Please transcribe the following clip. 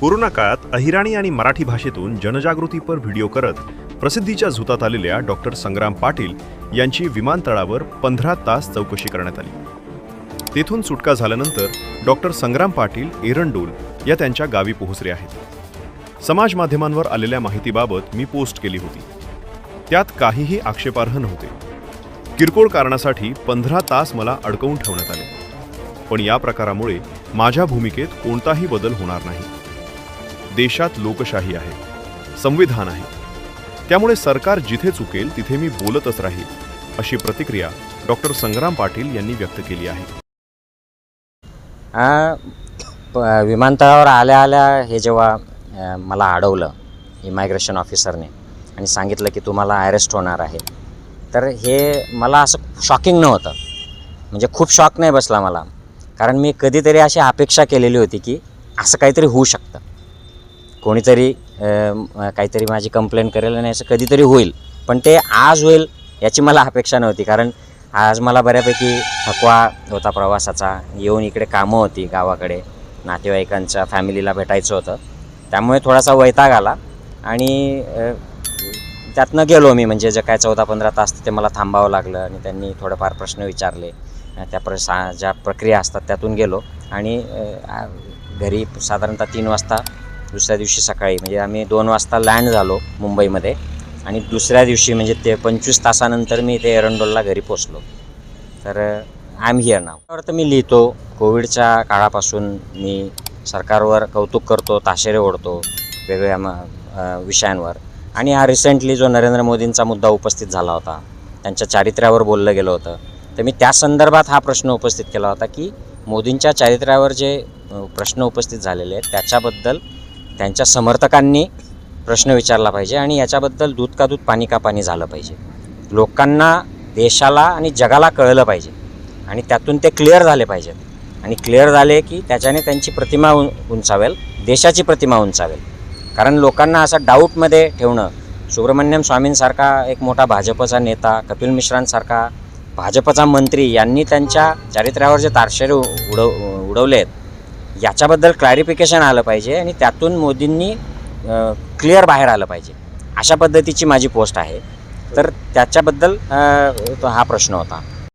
Corona काळात अहिराणी आणि मराठी भाषेतून जनजागृतीपर व्हिडिओ करत प्रसिद्धीच्या झुतात आलेल्या डॉक्टर संग्राम पाटील यांची विमानतळावर पंधरा तास चौकशी करण्यात आली. तेथून सुटका झाल्यानंतर डॉक्टर संग्राम पाटील एरंडोल या त्यांच्या गावी पोहोचले आहेत. समाज माध्यमांवर आलेल्या माहितीबाबत मी पोस्ट केली होती. त्यात काहीही आक्षेपार्ह नव्हते. किरकोळ कारणासाठी पंधरा तास मला अडकवून ठेवण्यात आले. पण या प्रकारामुळे माझ्या भूमिकेत कोणताही बदल होणार नाही. देशात लोकशाही आहे संविधान आहे. त्यामुळे सरकार जिथे चुकेल तिथे मी बोलतच राहील अशी प्रतिक्रिया डॉक्टर संग्राम पाटील यांनी व्यक्त केली आहे. प- विमानतळावर आल्या आल्या हे जेव्हा मला अडवलं इमायग्रेशन ऑफिसरने आणि सांगितलं की तुम्हाला अरेस्ट होणार आहे तर हे मला असं शॉकिंग नव्हतं. म्हणजे खूप शॉक नाही बसला मला. कारण मी कधीतरी अशी अपेक्षा केलेली होती की असं काहीतरी होऊ शकतं. कोणीतरी काहीतरी माझी कंप्लेंट करेल आणि असं कधीतरी होईल. पण ते आज होईल याची मला अपेक्षा नव्हती. कारण आज मला बऱ्यापैकी थकवा होता प्रवासाचा. येऊन इकडे कामं होती गावाकडे. नातेवाईकांच्या फॅमिलीला भेटायचं होतं. त्यामुळे थोडासा वैताग आला. आणि त्यातनं गेलो मी. म्हणजे जे काय चौदा पंधरा तास ते मला थांबावं लागलं आणि त्यांनी थोडेफार प्रश्न विचारले. त्या प्र सा ज्या प्रक्रिया असतात त्यातून गेलो. आणि घरी साधारणतः तीन वाजता दुसऱ्या दिवशी सकाळी. म्हणजे आम्ही दोन वाजता लँड झालो मुंबईमध्ये. आणि दुसऱ्या दिवशी म्हणजे ते पंचवीस तासानंतर मी ते एरंडोलला घरी पोचलो तर आय एम हिअर नाव तर मी लिहितो कोविडच्या काळापासून मी सरकारवर कौतुक करतो ताशेरे ओढतो वेगवेगळ्या विषयांवर. आणि हा रिसेंटली जो नरेंद्र मोदींचा मुद्दा उपस्थित झाला होता त्यांच्या चारित्र्यावर बोललं गेलं होतं तर मी त्या संदर्भात हा प्रश्न उपस्थित केला होता की मोदींच्या चारित्र्यावर जे प्रश्न उपस्थित झालेले आहेत त्याच्याबद्दल त्यांच्या समर्थकांनी प्रश्न विचारला पाहिजे आणि याच्याबद्दल दूध का दूध पाणी का पाणी झालं पाहिजे. लोकांना देशाला आणि जगाला कळलं पाहिजे आणि त्यातून ते क्लिअर झाले पाहिजेत. आणि क्लिअर झाले की त्याच्याने त्यांची प्रतिमा उं उंचावेल देशाची प्रतिमा उंचावेल. कारण लोकांना असं डाऊटमध्ये ठेवणं सुब्रमण्यम स्वामींसारखा एक मोठा भाजपचा नेता कपिल मिश्रांसारखा भाजपचा मंत्री यांनी त्यांच्या चारित्र्यावर जे तारशेरे उडव उडवले आहेत याच्याबद्दल क्लॅरिफिकेशन आलं पाहिजे आणि त्यातून मोदींनी क्लिअर बाहेर आलं पाहिजे. अशा पद्धतीची माझी पोस्ट आहे. तर त्याच्याबद्दल हा प्रश्न होता.